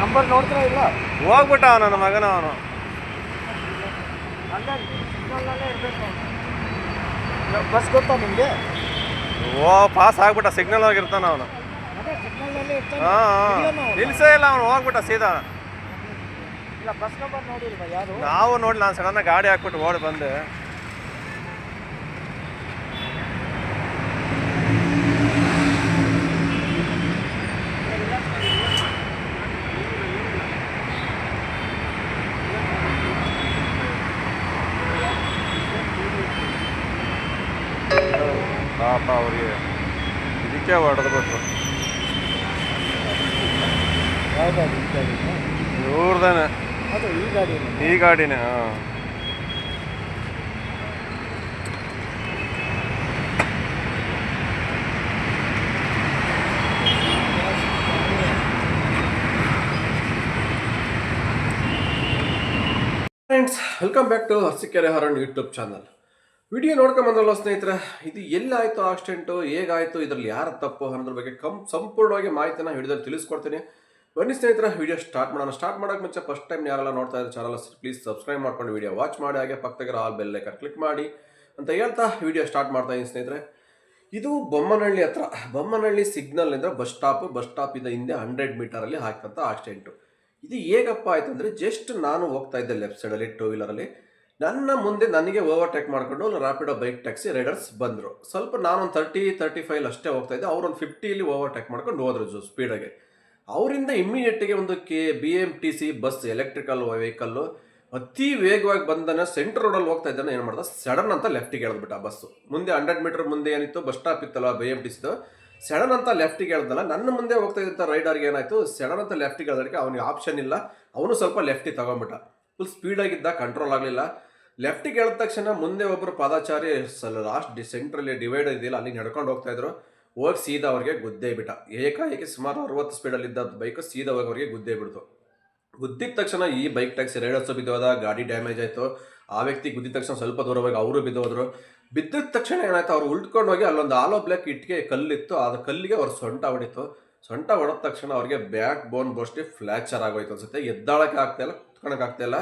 Number ನೋಡ್ತಾ ಇಲ್ಲ. ಹೋಗ್ಬಿಟ್ಟ ನನ್ನ ಮಗನ ಅವನು. ಬಸ್ ಗೊತ್ತಾ ನಿಮಗೆ ಓ ಪಾಸ್ ಆಗ್ಬಿಟ್ಟ ಸಿಗ್ನಲ್ ಆಗಿರ್ತಾನ ಅವನು. ಹಾಂ ನಿಲ್ಸೇ ಇಲ್ಲ ಅವನು ಹೋಗ್ಬಿಟ್ಟ ಸೀದಾ. ಇಲ್ಲ ಬಸ್ ನಂಬರ್ ನೋಡಿಲ್ವಾ ಯಾರು? ನಾವು ನೋಡಿ ನಾನು ಸಡನ್ನಾಗಿ ಗಾಡಿ ಹಾಕ್ಬಿಟ್ಟು ಓಡಿ ಬಂದೆ. ಪಾಪ ಅವರಿಗೆ ಇದಕ್ಕೆ ಹೊಡೆದು ಬಿಟ್ರು ಯಾವ್ದಾದ್ರು ಈ ಗಾಡಿನ, ಹಾಂ. Friends welcome back to Harsikere Haran YouTube channel video ನೋಡ್ಕೊಂಬಂದ್ರಲ್ಲ ಸ್ನೇಹಿತರೆ, ಇದು ಎಲ್ಲಾಯಿತು ಆಕ್ಸಿಡೆಂಟು ಹೇಗಾಯಿತು, ಇದರಲ್ಲಿ ಯಾರ ತಪ್ಪು ಅನ್ನೋದ್ರ ಬಗ್ಗೆ ಕಂ ಸಂಪೂರ್ಣವಾಗಿ ಮಾಹಿತಿನ ಹಿಡಿದಲ್ಲಿ ತಿಳಿಸ್ಕೊಡ್ತೀನಿ. ಬನ್ನಿ ಸ್ನೇಹಿತರ, ವಿಡಿಯೋ ಸ್ಟಾರ್ಟ್ ಮಾಡೋಣ. ಸ್ಟಾರ್ಟ್ ಮಾಡೋಕೆ ಮುಂಚೆ ಫಸ್ಟ್ ಟೈಮ್ ಯಾರೆಲ್ಲ ನೋಡ್ತಾ ಇದ್ದಾರೆ ಚಾನಲ್ ಪ್ಲೀಸ್ ಸಬ್ಸ್ಕ್ರೈಬ್ ಮಾಡ್ಕೊಂಡು ವಿಡಿಯೋ ವಾಚ್ ಮಾಡಿ, ಹಾಗೆ ಪಕ್ಕದಾಗಿರೋ ಆಲ್ ಬೆಲ್ ಕ್ಲಿಕ್ ಮಾಡಿ ಅಂತ ಹೇಳ್ತಾ ವಿಡಿಯೋ ಸ್ಟಾರ್ಟ್ ಮಾಡ್ತಾ ಇದ್ದೀನಿ ಸ್ನೇಹಿತರೆ. ಇದು ಬೊಮ್ಮನಹಳ್ಳಿ ಹತ್ರ. ಬೊಮ್ಮನಹಳ್ಳಿ ಸಿಗ್ನಲ್ನಿಂದ ಬಸ್ ಸ್ಟಾಪ್ ಬಸ್ ಸ್ಟಾಪಿಂದ ಹಿಂದೆ ಹಂಡ್ರೆಡ್ ಮೀಟರಲ್ಲಿ ಹಾಕಿದಂಥ ಆಕ್ಸಿಡೆಂಟು ಇದು ಹೇಗಪ್ಪ ಆಯ್ತು ಅಂದರೆ ಜಸ್ಟ್ ನಾನು ಹೋಗ್ತಾ ಇದ್ದೆ ಲೆಫ್ಟ್ ಸೈಡಲ್ಲಿ ಟೂ ವೀಲರಲ್ಲಿ ನನ್ನ ಮುಂದೆ ನನಗೆ ಓವರ್ಟೇಕ್ ಮಾಡಿಕೊಂಡು ರಾಪಿಡೋ ಬೈಕ್ ಟ್ಯಾಕ್ಸಿ ರೈಡರ್ಸ್ ಬಂದರು. ಸ್ವಲ್ಪ ನಾನೊಂದು ತರ್ಟಿ ತರ್ಟಿ ಫೈವ್ ಅಷ್ಟೇ ಹೋಗ್ತಾ ಇದ್ದೆ. ಅವ್ರೊಂದು ಫಿಫ್ಟಿಲಿ ಓವರ್ಟೇಕ್ ಮಾಡ್ಕೊಂಡು ಹೋದ್ರು ಸ್ಪೀಡಾಗೆ ಅವರಿಂದ ಇಮ್ಮಿಡಿಯೇಟಿಗೆ ಒಂದು K B M T C bus electrical vehicle ಅತಿ ವೇಗವಾಗಿ ಬಂದನ ಸೆಂಟ್ರ್ ರೋಡಲ್ಲಿ ಹೋಗ್ತಾ ಇದ್ದಾನೆ, ಏನು ಮಾಡ್ದೆ? ಸಡನ್ ಅಂತ ಲೆಫ್ಟಿಗೆ ಎಳೆದ್ಬಿಟ್ಟ ಆ ಬಸ್ಸು ಮುಂದೆ ಹಂಡ್ರೆಡ್ ಮೀಟರ್ ಮುಂದೆ ಏನಿತ್ತು? ಬಸ್ ಸ್ಟಾಪ್ ಇತ್ತಲ್ಲ ಬಿ ಎಂ ಟಿ ಸಿದು ಸಡನ್ ಅಂತ ಲೆಫ್ಟಿಗೆ ಎಳ್ದಲ್ಲ. ನನ್ನ ಮುಂದೆ ಹೋಗ್ತಾ ಇದ್ದಂಥ ರೈಡರ್ಗೆ ಏನಾಯಿತು? ಸಡನ್ ಅಂತ ಲೆಫ್ಟಿಗೆ ಎಳ್ದಕ್ಕೆ ಅವನಿಗೆ ಆಪ್ಷನ್ ಇಲ್ಲ. ಅವನು ಸ್ವಲ್ಪ ಲೆಫ್ಟಿಗೆ ತಗೊಂಬಿಟ್ಟ ಫುಲ್ ಸ್ಪೀಡಾಗಿದ್ದ ಕಂಟ್ರೋಲ್ ಆಗಲಿಲ್ಲ. ಲೆಫ್ಟಿಗೆ ಎಳೆದ ತಕ್ಷಣ ಮುಂದೆ ಒಬ್ಬರು ಪಾದಾಚಾರಿ ಸಲ ಲಾಸ್ಟ್ ಸೆಂಟ್ರಲ್ಲಿ ಡಿವೈಡ್ ಇದೆಯಲ್ಲ ಅಲ್ಲಿ ನಡ್ಕೊಂಡು ಹೋಗ್ತಾ ಇದ್ರು. ಹೋಗಿ ಸೀದಾ ಅವ್ರಿಗೆ ಗುದ್ದೇ ಬಿಟ್ಟ. ಏಕಾಏಕಿ ಸುಮಾರು ಅರವತ್ತು ಸ್ಪೀಡಲ್ಲಿದ್ದ ಬೈಕ್ ಸೀದಾ ಹೋಗಿ ಅವ್ರಿಗೆ ಗುದ್ದೇ ಬಿಡ್ತು. ಗುದ್ದಿದ ತಕ್ಷಣ ಈ ಬೈಕ್ ಟ್ಯಾಕ್ಸಿ ರೈಡರ್ಸು ಬಿದ್ದೋದ, ಗಾಡಿ ಡ್ಯಾಮೇಜ್ ಆಯಿತು. ಆ ವ್ಯಕ್ತಿ ಗುದ್ದಿದ ತಕ್ಷಣ ಸ್ವಲ್ಪ ದೂರ ಹೋಗಿ ಅವರು ಬಿದ್ದೋದ್ರು. ಬಿದ್ದಿದ ತಕ್ಷಣ ಏನಾಯ್ತು? ಅವ್ರು ಉಳ್ಕೊಂಡು ಹೋಗಿ ಅಲ್ಲೊಂದು ಆಲೋ ಬ್ಲಾಕ್ ಇಟ್ಟಿಗೆ ಕಲ್ಲಿತ್ತು. ಆ ಕಲ್ಲಿಗೆ ಅವ್ರು ಸೊಂಟ ಹೊಡಿತು. ಸೊಂಟ ಹೊಡೆದ ತಕ್ಷಣ ಅವ್ರಿಗೆ ಬ್ಯಾಕ್ ಬೋನ್ ಬೋಸ್ಟಿ ಫ್ಲ್ಯಾಕ್ಚರ್ ಆಗೋಯ್ತು ಅನ್ಸುತ್ತೆ. ಎದ್ದಾಳಕ್ಕೆ ಆಗ್ತಾಯಿಲ್ಲ ಕುತ್ಕೊಳಕ್ಕೆ ಆಗ್ತಾಯಿಲ್ಲ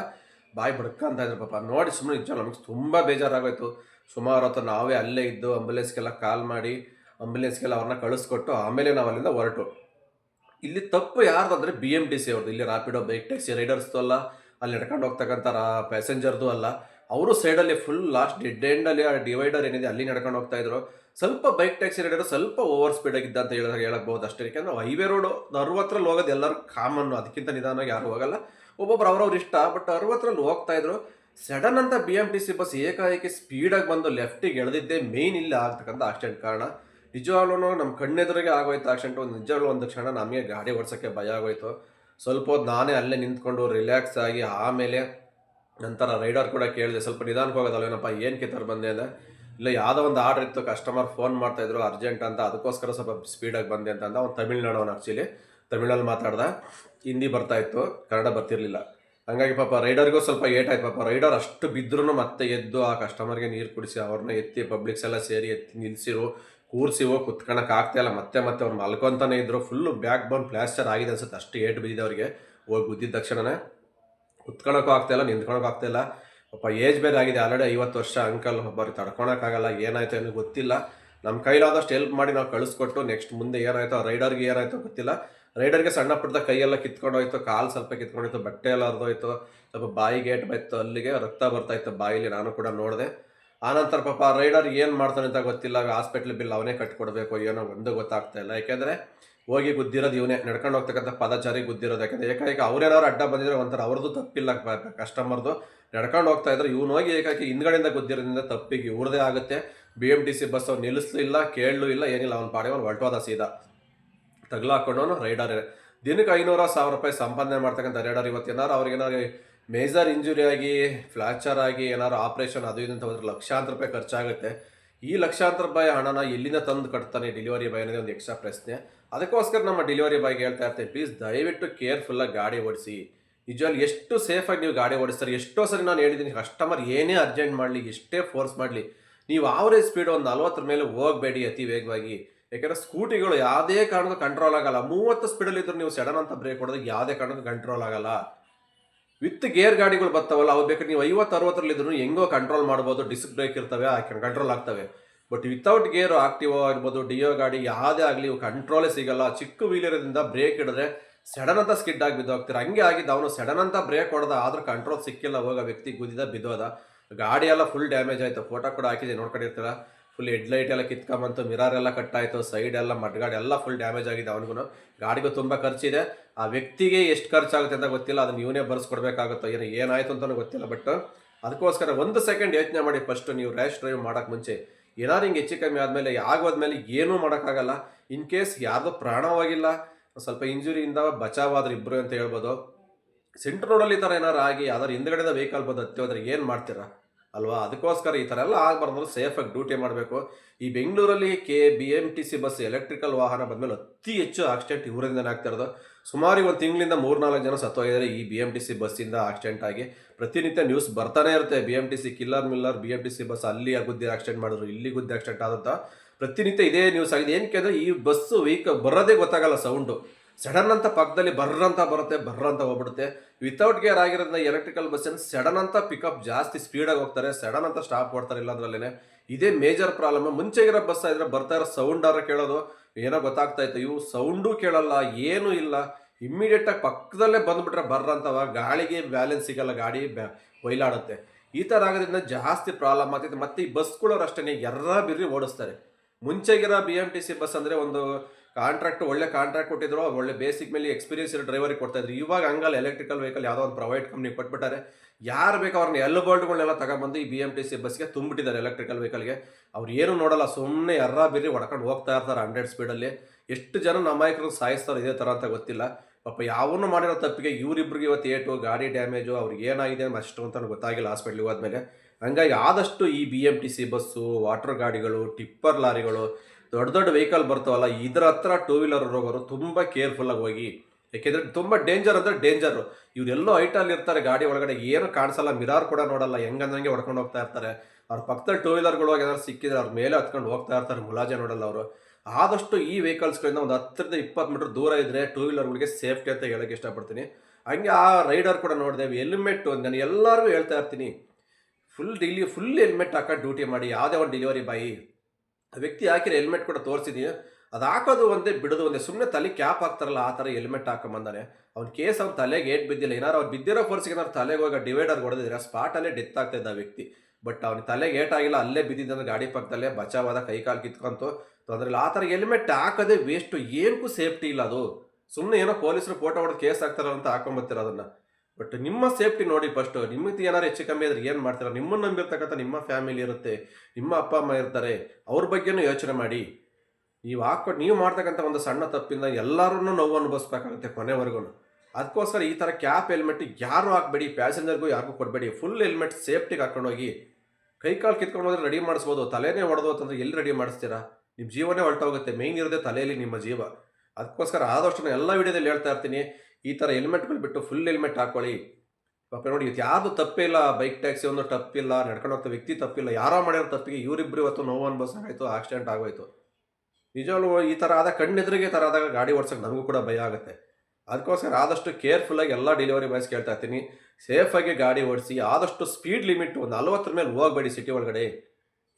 ಬಾಯಿ ಬಡ್ಕಂತ ಇದ್ರು ಪಾಪ. ನೋಡಿ ಸುಮ್ಮನೆ ನಿಜ ನಮಗೆ ತುಂಬ ಬೇಜಾರಾಗೋಯ್ತು. ಸುಮಾರು ಹೊತ್ತು ನಾವೇ ಅಲ್ಲೇ ಇದ್ದು ಆಂಬುಲೆನ್ಸ್ಗೆಲ್ಲ ಕಾಲ್ ಮಾಡಿ ಆಂಬುಲೆನ್ಸ್ಗೆಲ್ಲ ಅವ್ರನ್ನ ಕಳಿಸ್ಕೊಟ್ಟು ಆಮೇಲೆ ನಾವು ಅಲ್ಲಿಂದ ಹೊರಟು. ಇಲ್ಲಿ ತಪ್ಪು ಯಾರ್ದಂದ್ರೆ ಬಿ ಎಂ ಟಿ ಸಿ ಅವ್ರದ್ದು ಇಲ್ಲಿ ರ್ಯಾಪಿಡೋ ಬೈಕ್ ಟ್ಯಾಕ್ಸಿ ರೈಡರ್ಸ್ದು ಅಲ್ಲ, ಅಲ್ಲಿ ನಡ್ಕೊಂಡು ಹೋಗ್ತಕ್ಕಂಥ ಪ್ಯಾಸೆಂಜರ್ದು ಅಲ್ಲ. ಅವರು ಸೈಡಲ್ಲಿ ಫುಲ್ ಲಾಸ್ಟ್ ಡೆಡ್ ಎಂಡಲ್ಲಿ ಆ ಡಿವೈಡರ್ ಏನಿದೆ ಅಲ್ಲಿ ನಡ್ಕೊಂಡು ಹೋಗ್ತಾ ಇದ್ರು. ಸ್ವಲ್ಪ ಬೈಕ್ ಟ್ಯಾಕ್ಸಿ ರೈಡರ್ ಸ್ವಲ್ಪ ಓವರ್ ಸ್ಪೀಡ್ ಆಗಿದ್ದ ಅಂತ ಹೇಳಿದಾಗ ಹೇಳಬಹುದು ಅಷ್ಟೇ. ಯಾಕಂದ್ರೆ ಹೈವೇ ರೋಡ್ ಅರವತ್ತರಲ್ಲಿ ಹೋಗೋದು ಎಲ್ಲರೂ ಕಾಮನ್ ಅದಕ್ಕಿಂತ ನಿಧಾನವಾಗಿ ಯಾರು ಹೋಗಲ್ಲ. ಒಬ್ಬೊಬ್ರು ಅವ್ರವ್ರ ಇಷ್ಟ ಬಟ್ ಅರವತ್ತರಲ್ಲಿ ಹೋಗ್ತಾ ಇದ್ರು. ಸಡನ್ ಅಂತ B M T C bus ಏಕಾಏಕಿ ಸ್ಪೀಡಾಗಿ ಬಂದು ಲೆಫ್ಟಿಗೆ ಎಳೆದಿದ್ದೇ ಮೇನ್ ಇಲ್ಲ ಆಗ್ತಕ್ಕಂಥ ಆಕ್ಸಿಡೆಂಟ್ ಕಾರಣ. ನಿಜವಾಗ್ಲೂ ನಮ್ಮ ಕಣ್ಣೆದುರಿಗೆ ಆಗೋಯ್ತು ಆಕ್ಸಿಡೆಂಟ್ ಒಂದು ನಿಜವಾಗ್ಲೂ ಒಂದು ಕ್ಷಣ ನಮಗೆ ಗಾಡಿ ಓಡಿಸೋಕ್ಕೆ ಭಯ ಆಗೋಯ್ತು. ಸ್ವಲ್ಪ ಹೊತ್ತು ನಾನೇ ಅಲ್ಲೇ ನಿಂತ್ಕೊಂಡು ರಿಲ್ಯಾಕ್ಸ್ ಆಗಿ ಆಮೇಲೆ ನಂತರ ರೈಡರ್ ಕೂಡ ಕೇಳಿದೆ, ಸ್ವಲ್ಪ ನಿಧಾನಕ್ಕೆ ಹೋಗೋದಲ್ವೇನಪ್ಪ ಏನು ಕಿತ್ತರ್ ಬಂದೆ ಅಂದರೆ ಇಲ್ಲ, ಯಾವುದೋ ಒಂದು ಆರ್ಡರ್ ಇತ್ತು ಕಸ್ಟಮರ್ ಫೋನ್ ಮಾಡ್ತಾಯಿದ್ರು ಅರ್ಜೆಂಟ್ ಅಂತ, ಅದಕ್ಕೋಸ್ಕರ ಸ್ವಲ್ಪ ಸ್ಪೀಡಾಗಿ ಬಂದೆ ಅಂತ ಅಂದ ಅವ್ನು ಅವನು ಆ್ಯಕ್ಚುಲಿ ತಮಿಳಲ್ಲಿ ಮಾತಾಡ್ದ. ಹಿಂದಿ ಬರ್ತಾ ಇತ್ತು, ಕನ್ನಡ ಬರ್ತಿರ್ಲಿಲ್ಲ. ಹಂಗಾಗಿ ಪಾಪ ರೈಡರ್ಗೂ ಸ್ವಲ್ಪ ಏಟ್ ಆಯ್ತು ಪಾಪ ರೈಡರ್ ಅಷ್ಟು ಬಿದ್ದರೂ ಮತ್ತೆ ಎದ್ದು ಆ ಕಸ್ಟಮರ್ಗೆ ನೀರು ಕುಡಿಸಿ ಅವ್ರನ್ನ ಎತ್ತಿ ಪಬ್ಲಿಕ್ಸ್ ಎಲ್ಲ ಸೇರಿ ಎತ್ತಿ ನಿಲ್ಲಿಸಿರು ಕೂರಿಸಿವೋ ಕುತ್ಕೊಳಕ್ ಆಗ್ತಾ ಇಲ್ಲ. ಮತ್ತೆ ಮತ್ತೆ ಅವ್ರು ಮಲ್ಕೊಂತಾನೆ ಇದ್ರು. ಫುಲ್ಲು ಬ್ಯಾಕ್ ಬೋನ್ ಪ್ಲಾಸ್ಟರ್ ಆಗಿದೆ ಅನ್ಸುತ್ತೆ. ಅಷ್ಟು ಏಟ್ ಬಿದ್ದಿದೆ ಅವ್ರಿಗೆ. ಹೋಗಿ ಗುದ್ದಿದ ತಕ್ಷಣನೇ. ಕುತ್ಕೊಳಕ್ಕೂ ಆಗ್ತಾಯಿಲ್ಲ ನಿಂತ್ಕೊಳಕ್ಕೂ ಇಲ್ಲ. ಪಾಪ ಏಜ್ ಬೇರೆ ಆಗಿದೆ. ಆಲ್ರೆಡಿ ಐವತ್ತು ವರ್ಷ ಅಂಕಲ್ ಒಬ್ಬರು ತಡ್ಕೊಳಕ್ಕಾಗಲ್ಲ. ಏನಾಯ್ತು ಏನೋ ಗೊತ್ತಿಲ್ಲ. ನಮ್ಮ ಕೈಲಾದಷ್ಟು ಹೆಲ್ಪ್ ಮಾಡಿ ನಾವು ಕಳಿಸ್ಕೊಟ್ಟು ನೆಕ್ಸ್ಟ್ ಮುಂದೆ ಏನಾಯ್ತು, ರೈಡರ್ಗೆ ಏನಾಯ್ತು ಗೊತ್ತಿಲ್ಲ. ರೈಡರ್ಗೆ ಸಣ್ಣ ಪುಟ್ಟದ ಕೈಯೆಲ್ಲ ಕಿತ್ಕೊಂಡು ಹೋಯ್ತು ಕಾಲು ಸ್ವಲ್ಪ ಕಿತ್ಕೊಂಡೋಯ್ತು, ಬಟ್ಟೆ ಎಲ್ಲ ಹರಿದೋಯ್ತು, ಸ್ವಲ್ಪ ಬಾಯಿಗೆ ಏಟ್ ಬೈತು, ಅಲ್ಲಿಗೆ ರಕ್ತ ಬರ್ತಾ ಇತ್ತು ಬಾಯಿಲಿ ನಾನು ಕೂಡ ನೋಡಿದೆ. ಆನಂತರ ಪಾಪ ರೈಡರ್ ಏನು ಮಾಡ್ತಾನೆ ಅಂತ ಗೊತ್ತಿಲ್ಲ ಹಾಸ್ಪಿಟ್ಲ್ ಬಿಲ್ ಅವನೇ ಕಟ್ಕೊಡ್ಬೇಕು, ಏನೋ ಒಂದು ಗೊತ್ತಾಗ್ತಾ ಇಲ್ಲ. ಯಾಕೆಂದರೆ ಹೋಗಿ ಗುದ್ದಿರೋದು ಇವನೇ, ನಡ್ಕೊಂಡು ಹೋಗ್ತಕ್ಕಂಥ ಪದಚಾರಿ ಗುದ್ದಿರೋದು. ಯಾಕಂದರೆ ಏಕಾಏಕ ಅವ್ರೇನಾದ್ರು ಅಡ್ಡ ಬಂದಿದ್ರೆ ಒಂಥರ ಅವ್ರದ್ದು ತಪ್ಪಿಲ್ಲ ಕಸ್ಟಮರ್ದು. ನಡ್ಕೊಂಡು ಹೋಗ್ತಾ ಇದ್ರೆ, ಇವ್ನು ಹೋಗಿ ಏಕಾಏಕಿ ಹಿಂದ್ಗಡೆಯಿಂದ ಗುದ್ದಿರೋದ್ರಿಂದ ತಪ್ಪಿಗೆ ಇವ್ರದೇ ಆಗುತ್ತೆ. B M T C bus ಅವ್ನು ನಿಲ್ಲಿಸ್ಲಿಲ್ಲ ಕೇಳಲೂ ಇಲ್ಲ, ಏನಿಲ್ಲ, ಅವ್ನು ಪಾಡಿ ಅವ್ನು ಹೊರಟೋದ ಸೀದಾ. ತಗ್ಲಾಕೊಂಡವನು ರೈಡರ್. ದಿನಕ್ಕೆ ಐನೂರ ಸಾವಿರ ರೂಪಾಯಿ ಸಂಪಾದನೆ ಮಾಡ್ತಕ್ಕಂಥ ರೈಡರ್ ಇವತ್ತು ಏನಾರು ಅವ್ರಿಗೇನಾರು ಮೇಜರ್ ಇಂಜುರಿ ಆಗಿ ಫ್ಲಾಕ್ಚರ್ ಆಗಿ ಏನಾರು ಆಪ್ರೇಷನ್ ಅದು ಇದು ಅಂತ ಹೋದ್ರೆ ಲಕ್ಷಾಂತರ ರೂಪಾಯಿ ಖರ್ಚಾಗುತ್ತೆ. ಈ ಲಕ್ಷಾಂತರ ರೂಪಾಯಿ ಹಣನ ಎಲ್ಲಿಂದ ತಂದು ಕಟ್ತಾನೆ ಡೆಲಿವರಿ ಬಾಯ್ ಅನ್ನೋದೇ ಒಂದು ಎಕ್ಸ್ಟ್ರಾ ಪ್ರಶ್ನೆ. ಅದಕ್ಕೋಸ್ಕರ ನಮ್ಮ ಡೆಲಿವರಿ ಬಾಯ್ಗೆ ಹೇಳ್ತಾ ಇರ್ತೀನಿ ಪ್ಲೀಸ್ ದಯವಿಟ್ಟು ಕೇರ್ಫುಲ್ಲಾಗಿ ಗಾಡಿ ಓಡಿಸಿ. ನಿಜವಾಗಿ ಎಷ್ಟು ಸೇಫಾಗಿ ನೀವು ಗಾಡಿ ಓಡಿಸ್ತಾರೆ, ಎಷ್ಟೋ ಸರಿ ನಾನು ಹೇಳಿದ್ದೀನಿ ಕಸ್ಟಮರ್ ಏನೇ ಅರ್ಜೆಂಟ್ ಮಾಡಲಿ, ಎಷ್ಟೇ ಫೋರ್ಸ್ ಮಾಡಲಿ, ನೀವು ಆವರೇಜ್ ಸ್ಪೀಡ್ ಒಂದು ನಲ್ವತ್ತರ ಮೇಲೆ ಹೋಗಬೇಡಿ ಅತಿ ವೇಗವಾಗಿ. ಯಾಕಂದ್ರೆ ಸ್ಕೂಟಿಗಳು ಯಾವುದೇ ಕಾರಣಕ್ಕೂ ಕಂಟ್ರೋಲ್ ಆಗಲ್ಲ. ಮೂವತ್ತು ಸ್ಪೀಡಲ್ಲಿ ಇದ್ರೆ ನೀವು ಸಡನ್ ಅಂತ ಬ್ರೇಕ್ ಹೊಡೆದಾಗ ಯಾವುದೇ ಕಾರಣಕ್ಕೂ ಕಂಟ್ರೋಲ್ ಆಗಲ್ಲ. ವಿತ್ ಗೇರ್ ಗಾಡಿಗಳು ಬರ್ತಾವಲ್ಲ ಅವು ಬೇಕಾದ್ರೆ ನೀವು ಐವತ್ತು, ಅರವತ್ತರಲ್ಲಿ ಇದ್ರು ಹೆಂಗೋ ಕಂಟ್ರೋಲ್ ಮಾಡ್ಬೋದು. ಡಿಸ್ಕ್ ಬ್ರೇಕ್ ಇರ್ತವೆ ಕಂಟ್ರೋಲ್ ಆಗ್ತವೆ. ಬಟ್ ವಿತೌಟ್ ಗೇರ್ ಆಕ್ಟಿವೋ ಆಗಿರ್ಬೋದು, ಡಿಯೋ ಗಾಡಿ ಯಾವುದೇ ಆಗಲಿ ಇವು ಕಂಟ್ರೋಲೇ ಸಿಗಲ್ಲ. ಚಿಕ್ಕ ವೀಲರಿಂದ ಬ್ರೇಕ್ ಇಡಿದ್ರೆ ಸಡನ್ ಅಂತ ಸ್ಕಿಡ್ ಆಗಿ ಬಿದ್ದೋಗ್ತಾರೆ ಹಂಗೆ ಆಗಿದ್ದು ಅವನು ಸಡನ್ ಅಂತ ಬ್ರೇಕ್ ಹೊಡೆದ ಆದರೂ ಕಂಟ್ರೋಲ್ ಸಿಕ್ಕಿಲ್ಲ. ಹೋಗ ವ್ಯಕ್ತಿ ಗುದ್ದಿದ, ಬಿದ್ದೋದ. ಗಾಡಿ ಎಲ್ಲ ಫುಲ್ ಡ್ಯಾಮೇಜ್ ಆಯಿತು. ಫೋಟೋ ಕೂಡ ಹಾಕಿದೆ ನೋಡ್ಕೊಂಡಿರ್ತೀರ? ಫುಲ್ ಹೆಡ್ ಲೈಟ್ ಎಲ್ಲ ಕಿತ್ಕೊಂಬಂತು ಮಿರರ್ ಎಲ್ಲ ಕಟ್ ಆಯ್ತು ಸೈಡ್ ಎಲ್ಲ ಮಡ್ಗಾಡಿ ಎಲ್ಲ ಫುಲ್ ಡ್ಯಾಮೇಜ್ ಆಗಿದೆ ಅವನಿಗೂ ಗಾಡಿಗೂ ತುಂಬ ಖರ್ಚಿದೆ. ಆ ವ್ಯಕ್ತಿಗೆ ಎಷ್ಟು ಖರ್ಚಾಗುತ್ತೆ ಅಂತ ಗೊತ್ತಿಲ್ಲ, ಅದನ್ನ ಇವನೇ ಬರ್ಸ್ಕೊಡ್ಬೇಕಾಗುತ್ತೋ ಏನೋ, ಏನಾಯ್ತು ಅಂತಲೂ ಗೊತ್ತಿಲ್ಲ ಬಟ್ ಅದಕ್ಕೋಸ್ಕರ ಒಂದು ಸೆಕೆಂಡ್ ಯೋಚನೆ ಮಾಡಿ ಫಸ್ಟ್ ನೀವು ರ್ಯಾಶ್ ಡ್ರೈವ್ ಮಾಡೋಕೆ ಮುಂಚೆ. ಏನಾದ್ರು ಹಿಂಗೆ ಹೆಚ್ಚು ಕಮ್ಮಿ ಆದಮೇಲೆ, ಆಗೋದ್ಮೇಲೆ ಏನೂ ಮಾಡೋಕ್ಕಾಗಲ್ಲ. ಇನ್ ಕೇಸ್ ಯಾರ್ದೋ ಪ್ರಾಣವಾಗಿಲ್ಲ, ಸ್ವಲ್ಪ ಇಂಜುರಿಯಿಂದ ಬಚಾವಾದ್ರೆ ಇಬ್ಬರು ಅಂತ ಹೇಳ್ಬೋದು. ಸೆಂಟ್ರ್ ರೋಡಲ್ಲಿ ಈ ಥರ ಏನಾರು ಆಗಿ ಯಾವ್ದಾರು ಹಿಂದ್ಗಡೆದ ವೆಹಿಕಲ್ ಬಂದು ಹತ್ತಿ ಹೋದ್ರೆ ಏನು ಮಾಡ್ತೀರಾ? ಅಲ್ವಾ? ಅದಕ್ಕೋಸ್ಕರ ಈ ಥರ ಎಲ್ಲ ಆಗಬಾರ್ದು ಸೇಫಾಗಿ ಡ್ಯೂಟಿ ಮಾಡಬೇಕು. ಈ ಬೆಂಗಳೂರಲ್ಲಿ K B M T C bus electrical ವಾಹನ ಬಂದಮೇಲೆ ಅತಿ ಹೆಚ್ಚು ಆಕ್ಸಿಡೆಂಟ್ ಇವರಿಂದನೇ ಆಗ್ತಾ ಇರೋದು. ಸುಮಾರು ಒಂದು ತಿಂಗಳಿಂದ ಮೂರ್ನಾಲ್ಕು ಜನ ಸತ್ತೋಗಿದ್ದಾರೆ ಈ ಬಿ ಎಂ ಟಿ ಸಿ ಬಸ್ಸಿಂದ ಆಕ್ಸಿಡೆಂಟ್ ಆಗಿ. ಪ್ರತಿನಿತ್ಯ ನ್ಯೂಸ್ ಬರ್ತಾನೆ ಇರುತ್ತೆ. B M T C killer miller B M T C bus ಅಲ್ಲಿ ಗುದ್ದಿ ಆಕ್ಸಿಡೆಂಟ್ ಮಾಡಿದ್ರು, ಇಲ್ಲಿ ಗುದ್ದಿ ಆಕ್ಸಿಡೆಂಟ್ ಆದಂತ. ಪ್ರತಿನಿತ್ಯ ಇದೇ ನ್ಯೂಸ್ ಆಗಿದೆ. ಏನಕ್ಕೆ ಅಂದರೆ ಈ ಬಸ್ಸು ವೆಹಿಕಲ್ ಬರೋದೇ ಗೊತ್ತಾಗಲ್ಲ ಸೌಂಡು ಸಡನ್ ಅಂತ ಪಕ್ಕದಲ್ಲಿ ಬರ್ರ ಅಂತ ಬರುತ್ತೆ, ಬರ್ರಂತ ಹೋಗ್ಬಿಡುತ್ತೆ. ವಿತೌಟ್ ಗೇರ್ ಆಗಿರೋದ್ರಿಂದ ಎಲೆಕ್ಟ್ರಿಕಲ್ ಬಸ್ಸನ್ನು ಸಡನ್ ಅಂತ ಪಿಕಪ್ ಜಾಸ್ತಿ ಸ್ಪೀಡಾಗಿ ಹೋಗ್ತಾರೆ ಸಡನ್ ಅಂತ ಸ್ಟಾಪ್ ಮಾಡ್ತಾರೆ ಇಲ್ಲಾಂದ್ರಲ್ಲೇ ಇದೇ ಮೇಜರ್ ಪ್ರಾಬ್ಲಮ್ ಮುಂಚೆ ಇರೋ ಬಸ್ ಆದರೆ ಬರ್ತಾ ಇರೋ ಸೌಂಡ್ ಆರ ಕೇಳೋದು, ಏನೋ ಗೊತ್ತಾಗ್ತಾ ಇತ್ತು. ಇವು ಸೌಂಡು ಕೇಳಲ್ಲ, ಏನೂ ಇಲ್ಲ. ಇಮ್ಮಿಡಿಯೇಟಾಗಿ ಪಕ್ಕದಲ್ಲೇ ಬಂದ್ಬಿಟ್ರೆ ಬರ್ರಂತವ ಗಾಳಿಗೆ ಬ್ಯಾಲೆನ್ಸ್ ಸಿಗಲ್ಲ, ಗಾಡಿ ಬ್ಯಾ ಒಯ್ಲಾಡುತ್ತೆ ಈ ಥರ ಆಗೋದ್ರಿಂದ ಜಾಸ್ತಿ ಪ್ರಾಬ್ಲಮ್ ಆಗ್ತೈತೆ. ಮತ್ತೆ ಈ ಬಸ್ಗಳವ್ರು ಅಷ್ಟೇ ಎರ್ರ ಬಿರ್ರಿ ಓಡಿಸ್ತಾರೆ. ಮುಂಚೆಗಿರೋ B M T C bus ಅಂದರೆ ಒಂದು ಕಾಂಟ್ರಾಕ್ಟ್, ಒಳ್ಳೆ ಕಾಂಟ್ರಾಕ್ಟ್ ಕೊಟ್ಟಿದ್ರು, ಒಳ್ಳೆ ಬೇಸಿಕ್ ಮೇಲೆ ಎಕ್ಸ್ಪೀರಿಯನ್ಸ್ ಇರೋ ಡ್ರೈವರಿಗೆ ಕೊಡ್ತಾ ಇದ್ರು. ಇವಾಗ ಹಂಗಲ್ಲ ಎಲೆಕ್ಟ್ರಿಕಲ್ ವೆಹಿಕಲ್ ಯಾವುದೋ ಒಂದು ಪ್ರೈವೇಟ್ ಕಂಪ್ನಿ ಕೊಟ್ಬಿಟ್ಟಾರೆ. ಯಾರು ಬೇಕು ಅವ್ರನ್ನ ಎಲ್ಲ ಬೋಲ್ಟ್ಗಳನ್ನೆಲ್ಲ ತಗೊಂಬಂದು ಈ ಬಿ ಎಂ ಟಿ ಸಿ ಬಸ್ಗೆ ತುಂಬಿಟ್ಟಿದ್ದಾರೆ ಎಲೆಕ್ಟ್ರಿಕಲ್ ವೆಹಿಕಲ್ಗೆ ಅವ್ರು ಏನು ನೋಡಲ್ಲ ಸುಮ್ಮನೆ ಎರ್ರ ಬಿರಿ ಹೊಡ್ಕೊಂಡು ಹೋಗ್ತಾ ಇರ್ತಾರೆ ಹಂಡ್ರೆಡ್ ಸ್ಪೀಡಲ್ಲಿ ಎಷ್ಟು ಜನ ನಮ್ಮ ಸಾಯಿಸ್ತಾರೆ ಇದೇ ಥರ ಅಂತ ಗೊತ್ತಿಲ್ಲ. ಪಾಪ ಯಾವನ್ನೂ ಮಾಡಿರೋ ತಪ್ಪಿಗೆ ಇವರಿಬ್ರಿಗೆ ಇವತ್ತು ಏಟು, ಗಾಡಿ ಡ್ಯಾಮೇಜು ಅವ್ರಿಗೆ ಏನಾಗಿದೆ ಅಷ್ಟು ಅಂತ ಗೊತ್ತಾಗಿಲ್ಲ ಹಾಸ್ಪಿಟ್ಲಿಗೆ ಹೋದ್ಮೇಲೆ. ಹಂಗಾಗಿ ಆದಷ್ಟು ಈ B M T C bus, water ಗಾಡಿಗಳು, ಟಿಪ್ಪರ್ ಲಾರಿಗಳು, ದೊಡ್ಡ ದೊಡ್ಡ ವೆಹಿಕಲ್ ಬರ್ತಾವಲ್ಲ, ಇದ್ರ ಹತ್ರ ಟೂ ವೀಲರ್ ಹೋಗೋರು ತುಂಬ ಕೇರ್ಫುಲ್ಲಾಗಿ ಹೋಗಿ. ಯಾಕೆಂದರೆ ತುಂಬ ಡೇಂಜರ್ ಅಂದರೆ ಡೇಂಜರು ಇವರೆಲ್ಲೋ ಐಟಲ್ಲಿ ಇರ್ತಾರೆ, ಗಾಡಿ ಒಳಗಡೆ ಏನು ಕಾಣಿಸಲ್ಲ ಮಿರಾರ್ ಕೂಡ ನೋಡಲ್ಲ ಹೆಂಗಂದಂಗೆ ಹೊಡ್ಕೊಂಡು ಹೋಗ್ತಾ ಇರ್ತಾರೆ. ಅವ್ರ ಪಕ್ಕದಲ್ಲಿ ಟೂ ವೀಲರ್ಗಳು ಏನಾದ್ರು ಸಿಕ್ಕಿದ್ರೆ ಅವ್ರ ಮೇಲೆ ಹತ್ಕೊಂಡು ಹೋಗ್ತಾ ಇರ್ತಾರೆ, ಮುಲಾಜೆ ನೋಡಲ್ಲ ಅವರು. ಆದಷ್ಟು ಈ ವೆಹಿಕಲ್ಸ್ಗಳಿಂದ ಒಂದು ಹತ್ತರಿಂದ ಇಪ್ಪತ್ತು ಮೀಟರ್ ದೂರ ಇದ್ದರೆ ಟೂ ವೀಲರ್ಗಳಿಗೆ ಸೇಫ್ಟಿ ಅಂತ ಹೇಳೋಕ್ಕೆ ಇಷ್ಟಪಡ್ತೀನಿ. ಹಂಗೆ ಆ ರೈಡರ್ ಕೂಡ ನೋಡಿದೆ ಹೆಲ್ಮೆಟ್ ನಾನು ಎಲ್ಲರಿಗೂ ಹೇಳ್ತಾ ಇರ್ತೀನಿ. ಫುಲ್ ಡಿಲಿ ಫುಲ್ ಹೆಲ್ಮೆಟ್ ಹಾಕೋ ಡ್ಯೂಟಿ ಮಾಡಿ, ಯಾವುದೇ ಒಂದು ಡೆಲಿವರಿ ಬಾಯಿ ಆ ವ್ಯಕ್ತಿ ಹಾಕಿರೋ ಹೆಲ್ಮೆಟ್ ಕೂಡ ತೋರಿಸಿದ್ದೀನಿ ಅದು ಹಾಕೋದು ಒಂದೇ, ಬಿಡೋದು ಒಂದೇ. ಸುಮ್ಮನೆ ತಲೆ ಕ್ಯಾಪ್ ಹಾಕ್ತಾರಲ್ಲ, ಆ ಥರ ಹೆಲ್ಮೆಟ್ ಹಾಕೊಂಬಂದಾನೆ. ಅವ್ನ ಕೇಸ್ ಅವ್ನ ತಲೆಗೆ ಏಟ್ ಬಿದ್ದಿಲ್ಲ. ಏನಾರು ಅವ್ರು ಬಿದ್ದಿರೋ ಫೋರ್ಸ್ಗೆ ಏನಾರು ತಲೆಗೆ ಹೋಗಿ ಡಿವೈಡರ್ ಹೊಡೆದಿದ್ರೆ ಸ್ಪಾಟಲ್ಲೇ ಡೆತ್ ಆಗ್ತಾ ಇದ್ದ ವ್ಯಕ್ತಿ. ಬಟ್ ಅವ್ನ ತಲೆಗೆ ಏಟ್ ಆಗಿಲ್ಲ, ಅಲ್ಲೇ ಬಿದ್ದಿದ್ದಂದ್ರೆ ಗಾಡಿ ಪಕ್ಕದಲ್ಲೇ ಬಚಾವಾದ ಕೈ ಕಾಲು ಕಿತ್ಕೊಂತು. ತೊಂದರೆ ಇಲ್ಲ ಆ ಥರ ಹೆಲ್ಮೆಟ್ ಹಾಕೋದೇ ವೇಸ್ಟು ಏನಕ್ಕೂ ಸೇಫ್ಟಿ ಇಲ್ಲ ಅದು. ಸುಮ್ಮನೆ ಏನೋ ಪೊಲೀಸರು ಫೋಟೋ ಹೊಡೆದು ಕೇಸ್ ಹಾಕ್ತಾರ ಅಂತ ಹಾಕೊಂಬತ್ತೀರ ಅದನ್ನು. ಬಟ್ ನಿಮ್ಮ ಸೇಫ್ಟಿ ನೋಡಿ ಫಸ್ಟ್ ನಿಮಗೆ ಏನಾದ್ರು ಹೆಚ್ಚು ಕಮ್ಮಿ ಆದ್ರೆ ಏನು ಮಾಡ್ತೀರ? ನಿಮ್ಮನ್ನು ನಂಬಿರ್ತಕ್ಕಂಥ ನಿಮ್ಮ ಫ್ಯಾಮಿಲಿ ಇರುತ್ತೆ, ನಿಮ್ಮ ಅಪ್ಪ, ಅಮ್ಮ ಇರ್ತಾರೆ, ಅವ್ರ ಬಗ್ಗೆನೂ ಯೋಚನೆ ಮಾಡಿ. ನೀವು ಹಾಕ್ಕೊಂಡು ನೀವು ಮಾಡ್ತಕ್ಕಂಥ ಒಂದು ಸಣ್ಣ ತಪ್ಪಿಂದ ಎಲ್ಲರೂ ನೋವು ಅನುಭವಿಸ್ಬೇಕಾಗುತ್ತೆ ಕೊನೆವರೆಗೂ ಅದಕ್ಕೋಸ್ಕರ ಈ ಥರ ಕ್ಯಾಪ್ ಹೆಲ್ಮೆಟ್ ಯಾರು ಹಾಕಬೇಡಿ ಪ್ಯಾಸೆಂಜರ್ಗೂ ಯಾರಿಗೂ ಕೊಡಬೇಡಿ. ಫುಲ್ ಹೆಲ್ಮೆಟ್ ಸೇಫ್ಟಿಗೆ ಹಾಕೊಂಡು ಹೋಗಿ. ಕೈ ಕಾಲು ಕಿತ್ಕೊಂಡು ಹೋದ್ರೆ ರೆಡಿ ಮಾಡಿಸ್ಬೋದು, ತಲೆನೇ ಹೊಡೆದು ಅಂತಂದ್ರೆ ಎಲ್ಲಿ ರೆಡಿ ಮಾಡಿಸ್ತೀರಾ? ನಿಮ್ಮ ಜೀವನೇ ಹೊರಟೋಗುತ್ತೆ ಮೇಯ್ನ್ ಇರೋದೇ ತಲೆಯಲ್ಲಿ ನಿಮ್ಮ ಜೀವ. ಅದಕ್ಕೋಸ್ಕರ ಆದಷ್ಟು ನಾನು ಎಲ್ಲ ವಿಡಿಯೋದಲ್ಲಿ ಹೇಳ್ತಾ ಇರ್ತೀನಿ. ಈ ಥರ ಹೆಲ್ಮೆಟ್ಗಳು ಬಿಟ್ಟು ಫುಲ್ ಹೆಲ್ಮೆಟ್ ಹಾಕೊಳ್ಳಿ. ಪಾಪ ನೋಡಿ ಇವತ್ತು ಯಾವುದು ತಪ್ಪಿಲ್ಲ ಬೈಕ್ ಟ್ಯಾಕ್ಸಿ ಒಂದು ತಪ್ಪಿಲ್ಲ, ನಡ್ಕೊಂಡು ಹೋಗ್ತಾ ವ್ಯಕ್ತಿ ತಪ್ಪಿಲ್ಲ, ಯಾರೋ ಮಾಡಿರೋ ತಪ್ಪಿಗೆ ಇವರಿಬ್ಬರು ಇವತ್ತು ನೋವು ಅನುಭವಿಸಾಗಾಯ್ತು ಆಕ್ಸಿಡೆಂಟ್ ಆಗೋಯ್ತು. ನಿಜವಾಗ್ಲೂ ಈ ಥರ ಆದ ಕಣ್ಣೆದುರಿಗೆ ಥರ ಆದಾಗ ಗಾಡಿ ಓಡಿಸೋಕೆ ನನಗೂ ಕೂಡ ಭಯ ಆಗುತ್ತೆ. ಅದಕ್ಕೋಸ್ಕರ ಆದಷ್ಟು ಕೇರ್ಫುಲ್ಲಾಗಿ ಎಲ್ಲ ಡೆಲಿವರಿ ಬಾಯ್ಸ್ ಕೇಳ್ತಾ ಇರ್ತೀನಿ. ಸೇಫಾಗಿ ಗಾಡಿ ಓಡಿಸಿ, ಆದಷ್ಟು ಸ್ಪೀಡ್ ಲಿಮಿಟ್ ಒಂದು ನಲ್ವತ್ತರ ಮೇಲೆ ಹೋಗಬೇಡಿ ಸಿಟಿ ಒಳಗಡೆ.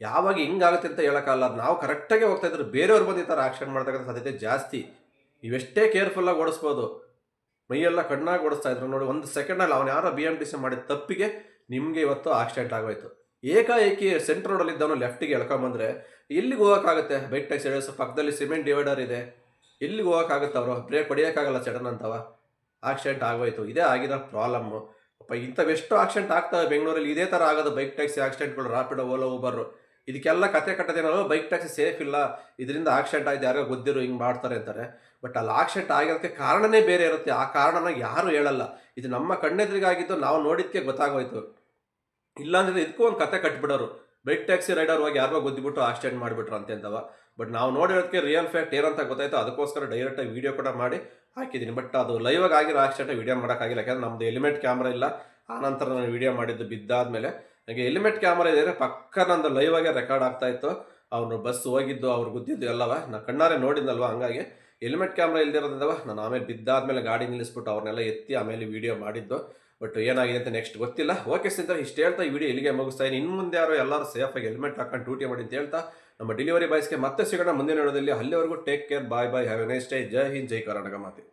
ಯಾವಾಗ ಹಿಂಗಾಗುತ್ತೆ ಅಂತ ಹೇಳೋಕ್ಕಲ್ಲ ನಾವು ಕರೆಕ್ಟಾಗಿ ಹೋಗ್ತಾ ಇದ್ರೆ ಬೇರೆಯವ್ರು ಬಂದು ಈ ಥರ ಆಕ್ಷನ್ ಮಾಡ್ತಕ್ಕಂಥ ಸಾಧ್ಯತೆ ಜಾಸ್ತಿ. ಇವೆಷ್ಟೇ ಕೇರ್ಫುಲ್ಲಾಗಿ ಓಡಿಸ್ಬೋದು. ಮೈಯೆಲ್ಲ ಕಣ್ಣಾಗಿ ಓಡಿಸ್ತಾ ಇದ್ರು ನೋಡಿ, ಒಂದು ಸೆಕೆಂಡಲ್ಲಿ ಅವನು ಯಾರೋ ಬಿ ಎಂ ಟಿ ಸಿ ಮಾಡಿದ ತಪ್ಪಿಗೆ ನಿಮಗೆ ಇವತ್ತು ಆಕ್ಸಿಡೆಂಟ್ ಆಗೋಯ್ತು. ಏಕಾಏಕಿ ಸೆಂಟ್ರ್ ರೋಡಲ್ಲಿ ಇದ್ದವನು ಲೆಫ್ಟಿಗೆ ಎಳ್ಕೊಂಬಂದ್ರೆ ಎಲ್ಲಿಗೆ ಹೋಗೋಕ್ಕಾಗುತ್ತೆ? ಬೈಕ್ ಟ್ಯಾಕ್ಸಿ ಹೇಳೋ ಪಕ್ಕದಲ್ಲಿ ಸಿಮೆಂಟ್ ಡಿವೈಡರ್ ಇದೆ. ಎಲ್ಲಿಗೆ ಹೋಗೋಕ್ಕಾಗುತ್ತೆ ಅವರು? ಬ್ರೇಕ್ ಹೊಡಿಯೋಕ್ಕಾಗಲ್ಲ ಸಡನ್ ಅಂತವ? ಆಕ್ಸಿಡೆಂಟ್ ಆಗೋಯ್ತು. ಇದೇ ಆಗಿರೋ ಪ್ರಾಬ್ಲಮ್ಮು ಅಪ್ಪ ಇಂಥವೆಷ್ಟು ಆಕ್ಸಿಡೆಂಟ್ ಆಗ್ತವೆ ಬೆಂಗಳೂರಲ್ಲಿ. ಇದೇ ಥರ ಆಗೋದು ಬೈಕ್ ಟ್ಯಾಕ್ಸಿ ಆಕ್ಸಿಡೆಂಟ್ಗಳು ರಾಪಿಡ್ ಓಲೋ ಊಬರು ಇದಕ್ಕೆಲ್ಲ ಕತೆ ಕಟ್ಟದೇನೋ ಬೈಕ್ ಟ್ಯಾಕ್ಸಿ ಸೇಫ್ ಇಲ್ಲ. ಇದರಿಂದ ಆಕ್ಸಿಡೆಂಟ್ ಆಯ್ತು. ಯಾರೋ ಗೊತ್ತಿರೋ ಹಿಂಗೆ ಮಾಡ್ತಾರೆ ಅಂತಾರೆ. ಬಟ್ ಅಲ್ಲಿ ಆಕ್ಸಿಡೆಂಟ್ ಆಗಿರೋದಕ್ಕೆ ಕಾರಣನೇ ಬೇರೆ ಇರುತ್ತೆ. ಆ ಕಾರಣನ ಯಾರು ಹೇಳಲ್ಲ. ಇದು ನಮ್ಮ ಕಣ್ಣೆದುರಿಗಾಗಿದ್ದು ನಾವು ನೋಡಿದ್ದಕ್ಕೆ ಗೊತ್ತಾಗೋಯ್ತು. ಇಲ್ಲಾಂದ್ರೆ ಇದಕ್ಕೂ ಒಂದು ಕತೆ ಕಟ್ಬಿಡೋರು. ಬೈಕ್ ಟ್ಯಾಕ್ಸಿ ರೈಡರ್ ಹೋಗಿ ಗುದ್ದಿಬಿಟ್ಟು ಆಕ್ಸಿಡೆಂಟ್ ಮಾಡಿಬಿಟ್ರು ಅಂತಂದವ ಬಟ್ ನಾವು ನೋಡಿರೋದಕ್ಕೆ ರಿಯಲ್ ಫ್ಯಾಕ್ಟ್ ಏನಂತ ಗೊತ್ತಾಯ್ತು ಅದಕ್ಕೋಸ್ಕರ ಡೈರೆಕ್ಟಾಗಿ ವೀಡಿಯೋ ಕೂಡ ಮಾಡಿ ಹಾಕಿದ್ದೀನಿ. ಬಟ್ ಅದು ಲೈವ್ ಆಗಿ ಆಗಿರೋ ಆಕ್ಸಿಡೆಂಟ್ ವೀಡಿಯೋ ಮಾಡೋಕ್ಕಾಗಿಲ್ಲ. ಯಾಕಂದ್ರೆ ನಮ್ಮದು ಎಲಿಮೆಂಟ್ ಕ್ಯಾಮ್ರಾ ಇಲ್ಲ. ಆ ನಂತರ ನಾನು ವೀಡಿಯೋ ಮಾಡಿದ್ದು ಬಿದ್ದಾದ್ಮೇಲೆ. ನನಗೆ ಎಲಿಮೆಂಟ್ ಕ್ಯಾಮ್ರಾ ಇದೆ ಪಕ್ಕ ನಂದು ಲೈವ್ ಆಗಿ ರೆಕಾರ್ಡ್ ಆಗ್ತಾ ಇತ್ತು. ಅವನು ಬಸ್ ಹೋಗಿದ್ದು, ಅವ್ರು ಗುದ್ದಿದ್ದು ಎಲ್ಲವ. ನಾ ಕಣ್ಣಾರೆ ನೋಡಿದ್ನಲ್ವ ಹಂಗಾಗಿ. ಹೆಲ್ಮೆಟ್ ಕ್ಯಾಮ್ರಾ ಇಲ್ದಿರೋದ್ರಿಂದವ ನಾನು ಆಮೇಲೆ ಬಿದ್ದಾದ್ಮೇಲೆ ಗಾಡಿ ನಿಲ್ಲಿಸ್ಬಿಟ್ಟು ಅವ್ರನ್ನೆಲ್ಲ ಎತ್ತಿ ಆಮೇಲೆ ವಿಡಿಯೋ ಮಾಡಿದ್ದು. ಬಟ್ ಏನಾಗಿದೆ ಅಂತ ನೆಕ್ಸ್ಟ್ ಗೊತ್ತಿಲ್ಲ. ಓಕೆ ಸ್ನೇಹಿತರೆ, ಇಷ್ಟು ಹೇಳ್ತಾ ಈ ವಿಡಿಯೋ ಇಲ್ಲಿಗೆ ಮುಗಿಸ್ತಾ ಇದ್ದೀನಿ. ಇನ್ನು ಮುಂದೆ ಯಾರು ಎಲ್ಲರೂ ಸೇಫಾಗಿ ಹೆಲ್ಮೆಟ್ ಹಾಕೊಂಡು ಡ್ಯೂಟಿ ಮಾಡಿ ಅಂತ ಹೇಳ್ತಾ ನಮ್ಮ ಡೆಲಿವರಿ ಬಾಯ್ಸ್ಗೆ ಮತ್ತೆ ಸಿಗೋಣ ಮುಂದಿನ ವಿಡಿಯೋದಲ್ಲಿ. ಅಲ್ಲಿವರೆಗೂ take care bye bye have a nice day ಜೈ ಹಿಂದ್, ಜೈ ಕರ್ನಾಟಕ ಮಾತೆ.